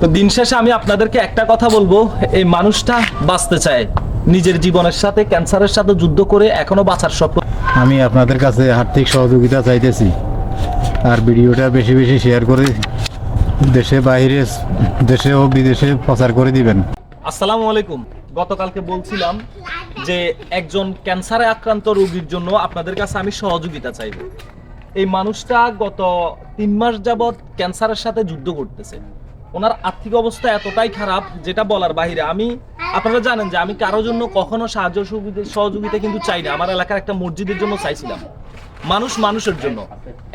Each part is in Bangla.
তো দিন শেষে আমি আপনাদেরকে একটা কথা বলব এই মানুষটা বাঁচতে চায়। নিজের জীবনের সাথে ক্যান্সারের সাথে যুদ্ধ করে এখনও বাঁচার স্বপ্ন। আমি আপনাদের কাছে আর্থিক সহযোগিতা চাইতেছি আর ভিডিওটা বেশি বেশি শেয়ার করে দেশে বাইরে দেশে ও বিদেশে প্রচার করে দিবেন। আসসালামু আলাইকুম। গতকালকে বলছিলাম যে একজন ক্যান্সারে আক্রান্ত রোগীর জন্য আপনাদের কাছে আমি সহযোগিতা চাইব। এই মানুষটা গত তিন মাস যাবৎ ক্যান্সারের সাথে যুদ্ধ করতেছে। ওনার আর্থিক অবস্থা এতটাই খারাপ যেটা বলার বাইরে আমি, আপনারা জানেন যে আমি কারোর জন্য কখনো সাহায্য সহযোগিতা কিন্তু চাই না। আমার এলাকার একটা মসজিদের জন্য চাইছিলাম। মানুষ মানুষের জন্য।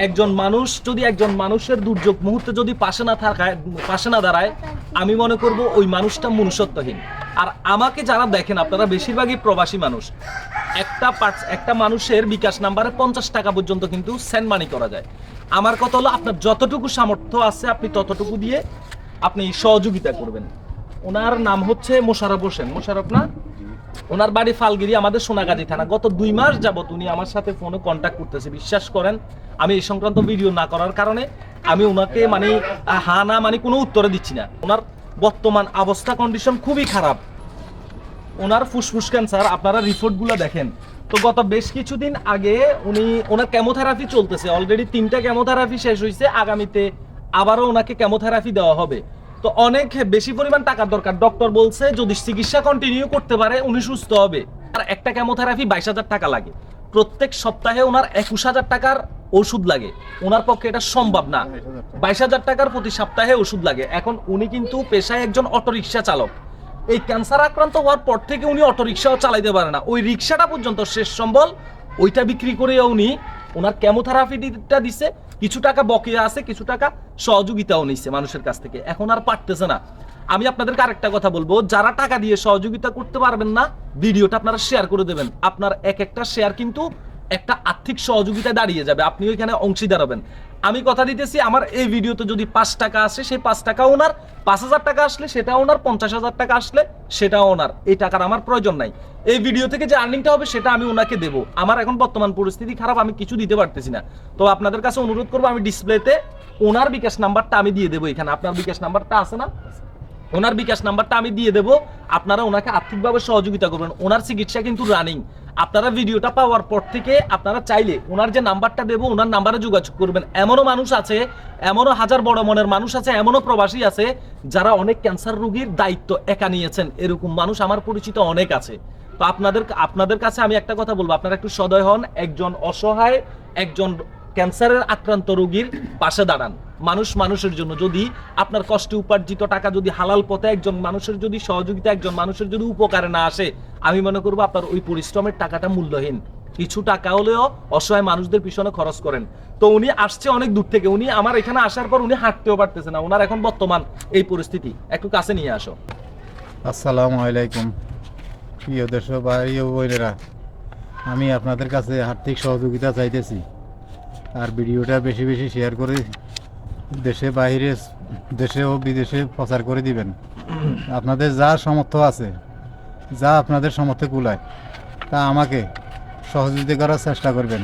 একজন মানুষ যদি একজন মানুষের দুর্যোগ মুহূর্তে যদি পাশে না থাকায় পাশে না দাঁড়ায়, আমি মনে করব ওই মানুষটা মনুষ্যত্বহীন। আর আমাকে যারা দেখেন, আপনারা বেশিরভাগই প্রবাসী মানুষ। একটা একটা মানুষের বিকাশ নাম্বারে পঞ্চাশ টাকা পর্যন্ত কিন্তু সেন্ড মানি করা যায়। আমার কথা হলো, আপনার যতটুকু সামর্থ্য আছে, আপনি ততটুকু দিয়ে আপনি সহযোগিতা করবেন। ওনার নাম হচ্ছে মোশারফ হোসেন। মোশারফ না? ওনার বাড়ি ফালগিরি, আমাদের সোনাগাজী থানা। গত দুই মাস যাবত উনি আমার সাথে ফোনে কন্ট্যাক্ট করতেছে। বিশ্বাস করেন, আমি এই সংক্রান্ত ভিডিও না করার কারণে আমি ওনাকে মানে হা না মানে কোনো উত্তরে দিচ্ছি না। ওনার বর্তমান অবস্থা কন্ডিশন খুবই খারাপ। ওনার ফুসফুস ক্যান্সার আপনারা রিপোর্টগুলো দেখেন। তো গত বেশ কিছুদিন আগে উনি, ওনার কেমোথেরাপি চলতেছে। অলরেডি তিনটা কেমোথেরাপি শেষ হয়েছে আগামীতে আবারও ওনাকে কেমোথেরাপি দেওয়া হবে। তো অনেক বেশি পরিমাণ টাকার দরকার। ডক্টর বলছে, যদি চিকিৎসা কন্টিনিউ করতে পারে, উনি সুস্থ হবে। আর একটা কেমোথেরাপি বাইশ হাজার টাকা লাগে। প্রত্যেক সপ্তাহে ওনার একুশ হাজার টাকার ওষুধ লাগে। ওনার পক্ষে এটা সম্ভব না। বাইশ হাজার টাকার প্রতি সপ্তাহে ওষুধ লাগে। এখন উনি কিন্তু পেশায় একজন অটোরিকশা চালক। এই ক্যান্সার আক্রান্ত হওয়ার পর থেকে উনি অটো রিক্সাও চালাইতে পারে না। ওই রিক্সাটা পর্যন্ত শেষ সম্বল, ওইটা বিক্রি করে উনি ওনার কেমোথেরাপিটা দিছে, কিছু টাকা বকেয়া আছে, কিছু টাকা সহযোগিতাও নিছে মানুষের কাছ থেকে। এখন আর পারতেছে না। আমি আপনাদেরকে আরেকটা কথা বলব, যারা টাকা দিয়ে সহযোগিতা করতে পারবেন না, ভিডিওটা আপনারা শেয়ার করে দেবেন। আপনার এক একটা শেয়ার কিন্তু একটা আর্থিক সহযোগিতা দাঁড়িয়ে যাবে। আপনি ওইখানে অংশীদার হবেন। আমি কথা দিতেছি, আমার এই ভিডিওতে যদি পাঁচ টাকা আসে, সেই পাঁচ টাকা ওনার। পাঁচ হাজার টাকা আসলে সেটা ওনার, পঞ্চাশ হাজার টাকা আসলে সেটা ওনার। এই টাকার আমার প্রয়োজন নাই। এই ভিডিও থেকে যে আর্নিংটা হবে, সেটা আমি ওনাকে দেবো। আমার এখন বর্তমান পরিস্থিতি খারাপ, আমি কিছু দিতে পারতেছি না। তো আপনাদের কাছে অনুরোধ করব, আমি ডিসপ্লেতে ওনার বিকাশ নাম্বারটা আমি দিয়ে দেবো এখানে। আপনার বিকাশ নাম্বারটা আছে না? ওনার বিকাশ নাম্বারটা আমি দিয়ে দেবো। আপনারা ওনাকে আর্থিকভাবে সহযোগিতা করবেন। ওনার চিকিৎসা কিন্তু রানিং আপনারা ভিডিওটা পাওয়ার পর থেকে আপনারা চাইলে ওনার যে নাম্বারটা দেবো, ওনার নাম্বারে যোগাযোগ করবেন। এমনও মানুষ আছে, এমনও হাজার বড় মনের মানুষ আছে, এমনও প্রবাসী আছে, যারা অনেক ক্যান্সার রোগীর দায়িত্ব একা নিয়েছেন। এরকম মানুষ আমার পরিচিত অনেক আছে। তো আপনাদের আপনাদের কাছে আমি একটা কথা বলব। আপনারা একটু সদয় হন। একজন অসহায়, একজন ক্যান্সারের আক্রান্ত রোগীর পাশে দাঁড়ান। মানুষ মানুষের জন্য। যদি আপনার কষ্টে উপার্জিত টাকা যদি হালাল পথে একজন মানুষের যদি সহযোগিতা, একজন মানুষের যদি উপকারে না আসে, আমি মনে করব আপনার ওই পরিশ্রমের টাকাটা মূল্যহীন। কিছু টাকা হলেও অসহায় মানুষদের পিছনে খরচ করেন। তো উনি আসছে অনেক দূর থেকে। উনি আমার এখানে আসার পর উনি হাঁটতেও পারতেছে না। ওনার এখন বর্তমান এই পরিস্থিতি। একটু কাছে নিয়ে আসো। আসসালামু আলাইকুম। প্রিয় দেশ ভাই আমি আপনাদের কাছে আর্থিক সহযোগিতা চাইতেছি। আর ভিডিওটা বেশি বেশি শেয়ার করে দেশে বাইরে, দেশে ও বিদেশে প্রচার করে দিবেন। আপনাদের যা সামর্থ্য আছে, যা আপনাদের সামর্থ্যে কুলায়, তা আমাকে সহযোগিতা করার চেষ্টা করবেন।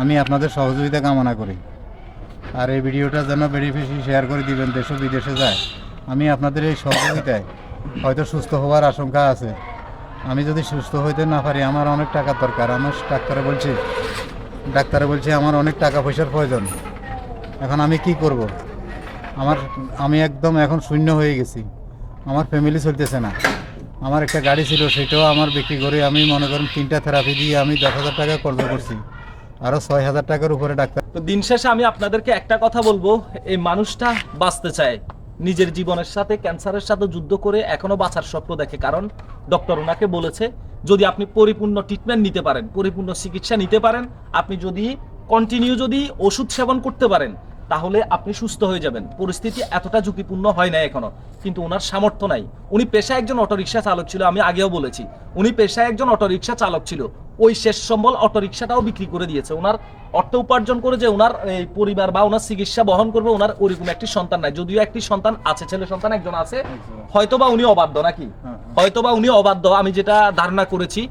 আমি আপনাদের সহযোগিতা কামনা করি। আর এই ভিডিওটা যেন বেশি বেশি শেয়ার করে দিবেন, দেশ বিদেশে যায়। আমি আপনাদের এই সহযোগিতায় হয়তো সুস্থ হওয়ার আশঙ্কা আছে। আমি যদি সুস্থ হইতে না পারি, আমার অনেক টাকার দরকার। আমার ডাক্তারে বলছে ডাক্তারে বলছে, আমার অনেক টাকা পয়সার প্রয়োজন। এখন আমি কি করব? আমার, আমি একদম এখন শূন্য হয়ে গেছি। আমার ফ্যামিলি চলতেছে না। আমার একটা গাড়ি ছিল, সেটাও আমার বিক্রি করে আমি মনে করেন তিনটা থেরাপি দিয়ে আমি দশ হাজার টাকা কর্জ করছি। আরও ছয় হাজার টাকার উপরে ডাক্তার তো দিন শেষে আমি আপনাদেরকে একটা কথা বলব, এই মানুষটা বাঁচতে চায়। নিজের জীবনের সাথে, ক্যান্সারের সাথে যুদ্ধ করে এখনও বাঁচার স্বপ্ন দেখে। কারণ ডক্টর ওনাকে বলেছে, যদি আপনি পরিপূর্ণ ট্রিটমেন্ট নিতে পারেন, পরিপূর্ণ চিকিৎসা নিতে পারেন, আপনি যদি কন্টিনিউ যদি ওষুধ সেবন করতে পারেন, তাহলে আপনি সুস্থ হয়ে যাবেন। পরিস্থিতি এতটা ঝুঁকিপূর্ণ হয় না এখনও। কিন্তু ওনার সামর্থ্য নাই। উনি পেশায় একজন অটোরিকশা চালক ছিল, আমি আগেও বলেছি। উনি পেশায় একজন অটোরিকশা চালক ছিল। ওই শেষ সম্বল অটোরিকশাটাও বিক্রি করে দিয়েছে। ওনার অর্থ উপার্জন করে যে ওনার পরিবার বা ওনার চিকিৎসা বহন করবে, ওনার ওরকম একটি সন্তান নাই। যদিও একটি সন্তান আছে, ছেলে সন্তান একজন আছে হয়তো বা উনি অবাধ্য নাকি? হয়তো বা উনি অবাধ্য, আমি যেটা ধারণা করেছি।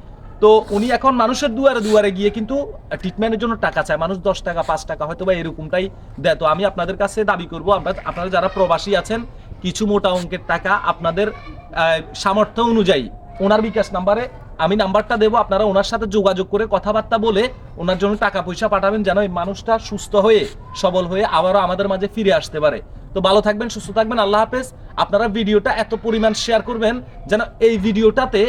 তো উনি এখন মানুষের দুয়ারে দুয়ারে গিয়ে কিন্তু ট্রিটমেন্টের জন্য টাকা চায়। মানুষ দশ টাকা, পাঁচ টাকা হয়তো বা এরকমটাই দেয়। তো আমি আপনাদের কাছে দাবি করব আপনারা যারা প্রবাসী আছেন, কিছু মোটা অঙ্কের টাকা আপনাদের সামর্থ্য অনুযায়ী, ওনার বিকাশ নাম্বারে আমি নাম্বারটা দেবো, আপনারা ওনার সাথে যোগাযোগ করে কথাবার্তা বলে ওনার জন্য টাকা পয়সা পাঠাবেন যেন এই মানুষটা সুস্থ হয়ে, সবল হয়ে আবারও আমাদের মাঝে ফিরে আসতে পারে। তো ভালো থাকবেন, সুস্থ থাকবেন, আল্লাহ হাফেজ। আপনারা ভিডিওটা এত পরিমাণ শেয়ার করবেন যেন এই ভিডিওটাতে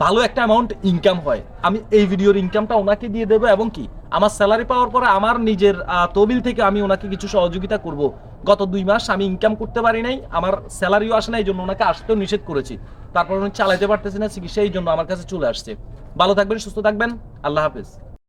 ভালো একটা অ্যামাউন্ট ইনকাম হয়। আমি এই ভিডিওর ইনকামটা ওনাকে দিয়ে দেবো এবং কি? আমার স্যালারি পাওয়ার পরে আমার নিজের তহবিল থেকে আমি ওনাকে কিছু সহযোগিতা করব। গত দুই মাস আমি ইনকাম করতে পারি নাই, আমার স্যালারিও আসে না এই জন্য ওনাকে আসতেও নিষেধ করেছি। তারপর উনি চালাইতে পারতেছে না, চিকিৎসা এই জন্য আমার কাছে চলে আসছে। ভালো থাকবেন, সুস্থ থাকবেন, আল্লাহ হাফেজ।